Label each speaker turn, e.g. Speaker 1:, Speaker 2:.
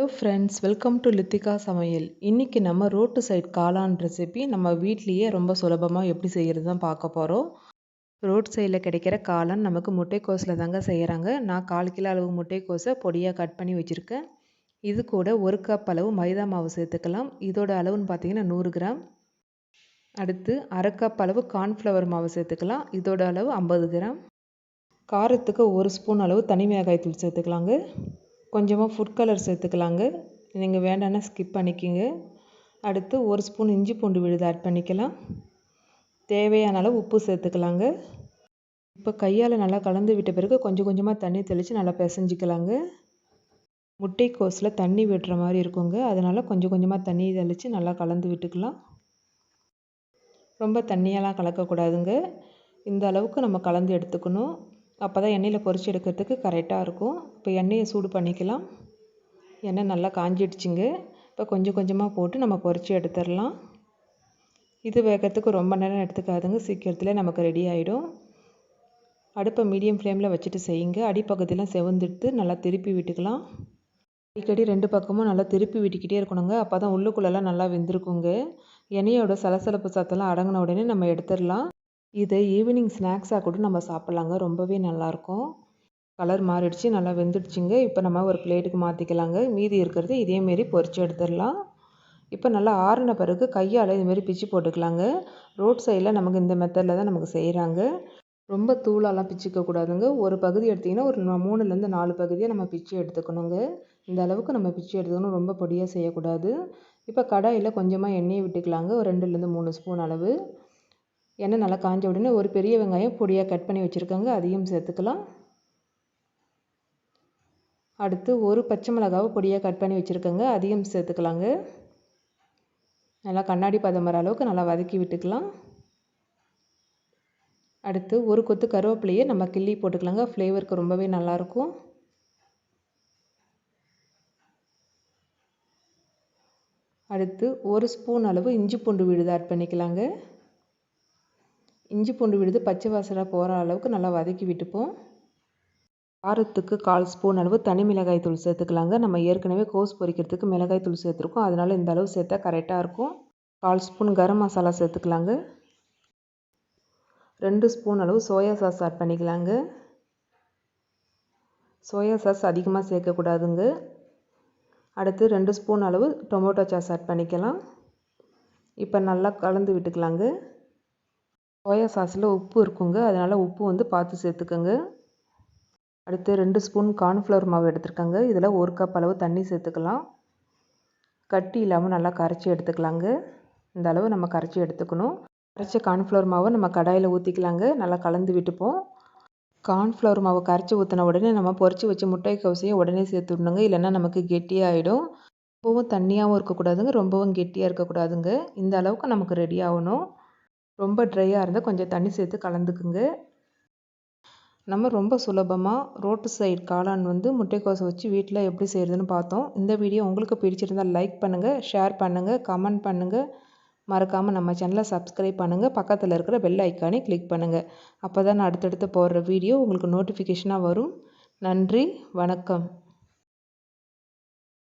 Speaker 1: Hello friends welcome to Lithika சமையல் இன்றைக்கி நம்ம ரோட்டு சைட் காளான் ரெசிபி நம்ம வீட்லேயே ரொம்ப சுலபமாக எப்படி செய்கிறது தான் பார்க்க போகிறோம் ரோட் சைடில் கிடைக்கிற காளான் நமக்கு முட்டைக்கோஸில் தாங்க செய்கிறாங்க நான் கால் கிலோ அளவு முட்டைக்கோஸை பொடியாக கட் பண்ணி வச்சுருக்கேன். இது கூட ஒரு கப் அளவு மைதா மாவு சேர்த்துக்கலாம். இதோட அளவுன்னு பார்த்தீங்கன்னா நூறு கிராம். அடுத்து அரை கப் அளவு கார்ன்ஃப்ளவர் மாவு சேர்த்துக்கலாம். இதோட அளவு ஐம்பது கிராம். காரத்துக்கு ஒரு ஸ்பூன் அளவு தனி மிளகாய் தூள் சேர்த்துக்கலாங்க. கொஞ்சமாக ஃபுட் கலர் சேர்த்துக்கலாங்க. நீங்கள் வேண்டாம்னா ஸ்கிப் பண்ணிக்கிங்க. அடுத்து ஒரு ஸ்பூன் இஞ்சி பூண்டு விழுது ஆட் பண்ணிக்கலாம். தேவையான அளவு உப்பு சேர்த்துக்கலாங்க. இப்போ கையால் நல்லா கலந்து விட்ட பிறகு கொஞ்சம் கொஞ்சமாக தண்ணி தெளித்து நல்லா பிசைஞ்சிக்கலாங்க. முட்டைக்கோஸில் தண்ணி விடுற மாதிரி இருக்குங்க. அதனால் கொஞ்சம் கொஞ்சமாக தண்ணி தெளித்து நல்லா கலந்து விட்டுக்கலாம். ரொம்ப தண்ணியெல்லாம் கலக்கக்கூடாதுங்க. இந்த அளவுக்கு நம்ம கலந்து எடுத்துக்கணும். அப்போ தான் எண்ணெயில் பொரிச்சு எடுக்கிறதுக்கு கரெக்டாக இருக்கும். இப்போ எண்ணெயை சூடு பண்ணிக்கலாம். எண்ணெய் நல்லா காஞ்சிடுச்சுங்க. இப்போ கொஞ்சம் கொஞ்சமாக போட்டு நம்ம பொரித்து எடுத்துடலாம். இது வேகிறதுக்கு ரொம்ப நேரம் எடுத்துக்காதுங்க. சீக்கிரத்தில் நமக்கு ரெடி ஆகிடும் அடுப்பை மீடியம் ஃப்ளேமில் வச்சுட்டு செய்யுங்க. அடிப்பகுதியெலாம் செவந்துட்டு நல்லா திருப்பி விட்டுக்கலாம். அடிக்கடி ரெண்டு பக்கமும் நல்லா திருப்பி விட்டுக்கிட்டே இருக்கணுங்க. அப்போ தான் உள்ளுக்குள்ளெல்லாம் நல்லா வெந்திருக்குங்க. எண்ணெயோட சலசலப்பு சத்தெல்லாம் அடங்கின உடனே நம்ம எடுத்துடலாம். இதை ஈவினிங் ஸ்நாக்ஸாக கூட நம்ம சாப்பிட்லாங்க. ரொம்பவே நல்லாயிருக்கும். கலர் மாறிடுச்சு நல்லா வெந்துடுச்சுங்க. இப்போ நம்ம ஒரு பிளேட்டுக்கு மாற்றிக்கலாங்க மீதி இருக்கிறது இதேமாரி பொறிச்சு எடுத்துடலாம். இப்போ நல்லா ஆறின பிறகு கையால் இதுமாரி பிச்சு போட்டுக்கலாங்க. ரோட் சைடில் நமக்கு இந்த மெத்தடில் தான் நமக்கு செய்கிறாங்க ரொம்ப தூளாலாம் பிச்சுக்க கூடாதுங்க. ஒரு பகுதி எடுத்திங்கன்னா ஒரு மூணுலேருந்து நாலு பகுதியாக நம்ம பிச்சு எடுத்துக்கணுங்க. இந்த அளவுக்கு நம்ம பிச்சு எடுத்துக்கணும். ரொம்ப பொடியாக செய்யக்கூடாது. இப்போ கடாயில் கொஞ்சமாக எண்ணெயை விட்டுக்கலாங்க. ஒரு ரெண்டுலேருந்து மூணு ஸ்பூன் அளவு. எண்ணெய் நல்லா காஞ்ச உடனே ஒரு பெரிய வெங்காயம் பொடியாக கட் பண்ணி வச்சுருக்கோங்க. அதையும் சேர்த்துக்கலாம். அடுத்து ஒரு பச்சை மிளகாவை பொடியாக கட் பண்ணி வச்சுருக்கோங்க. அதையும் சேர்த்துக்கலாங்க. நல்லா கண்ணாடி பதம் வர அளவுக்கு நல்லா வதக்கி விட்டுக்கலாம். அடுத்து ஒரு கொத்து கருவேப்பிலையை நம்ம கிள்ளி போட்டுக்கலாங்க. ஃப்ளேவருக்கு ரொம்பவே நல்லாயிருக்கும். அடுத்து ஒரு ஸ்பூன் அளவு இஞ்சி பூண்டு விழுது ஆட் பண்ணிக்கலாங்க. இஞ்சி பூண்டு விழுது பச்சை வாசலாக போகிற அளவுக்கு நல்லா வதக்கி விட்டுப்போம். காரத்துக்கு கால் ஸ்பூன் அளவு தனி மிளகாய் தூள் சேர்த்துக்கலாங்க. நம்ம ஏற்கனவே கோஸ் பொரிக்கிறதுக்கு மிளகாய் தூள் சேர்த்துருக்கோம். அதனால் இந்த அளவு சேர்த்தா கரெக்டாக இருக்கும். கால் ஸ்பூன் கரம் மசாலா சேர்த்துக்கலாங்க. ரெண்டு ஸ்பூன் அளவு சோயா சாஸ் ஆட் பண்ணிக்கலாங்க. சோயா சாஸ் அதிகமாக சேர்க்கக்கூடாதுங்க அடுத்து ரெண்டு ஸ்பூன் அளவு டொமேட்டோ சாஸ் ஆட் பண்ணிக்கலாம். இப்போ நல்லா கலந்து விட்டுக்கலாங்க. சோயா சாஸில் உப்பு இருக்குங்க. அதனால் உப்பு வந்து பார்த்து சேர்த்துக்கோங்க. அடுத்து ரெண்டு ஸ்பூன் கார்ன்ஃப்ளவர் மாவு எடுத்துருக்கோங்க. இதில் ஒரு கப் அளவு தண்ணி சேர்த்துக்கலாம். கட்டி இல்லாமல் நல்லா கரைச்சி எடுத்துக்கலாங்க. இந்த அளவு நம்ம கரைச்சி எடுத்துக்கணும். கரைச்ச கார்ன்ஃப்ளவர் மாவை நம்ம கடாயில் ஊற்றிக்கலாங்க நல்லா கலந்து விட்டுப்போம். கார்ன்ஃப்ளவர் மாவை கரைச்சி ஊற்றின உடனே நம்ம பொறிச்சு வச்சு முட்டை கவுசையை உடனே சேர்த்து விடணுங்க இல்லைன்னா நமக்கு கெட்டியாகிடும் ரொம்பவும் தண்ணியாகவும் இருக்கக்கூடாதுங்க. ரொம்பவும் கெட்டியாக இருக்கக்கூடாதுங்க. இந்த அளவுக்கு நமக்கு ரெடி ஆகணும். ரொம்ப ட்ரையாக இருந்தால் கொஞ்சம் தண்ணி சேர்த்து கலந்துக்குங்க. நம்ம ரொம்ப சுலபமாக ரோட்டு சைடு காளான் வந்து முட்டைக்கோசை வச்சு வீட்டில் எப்படி செய்கிறதுன்னு பார்த்தோம். இந்த வீடியோ உங்களுக்கு பிடிச்சிருந்தால் லைக் பண்ணுங்கள் ஷேர் பண்ணுங்கள் கமெண்ட் பண்ணுங்கள் மறக்காமல் நம்ம சேனலை சப்ஸ்கிரைப் பண்ணுங்கள் பக்கத்தில் இருக்கிற பெல் ஐக்கானே கிளிக் பண்ணுங்கள் அப்போ தான் நான் அடுத்தடுத்து போடுற வீடியோ உங்களுக்கு நோட்டிஃபிகேஷனாக வரும். நன்றி வணக்கம்.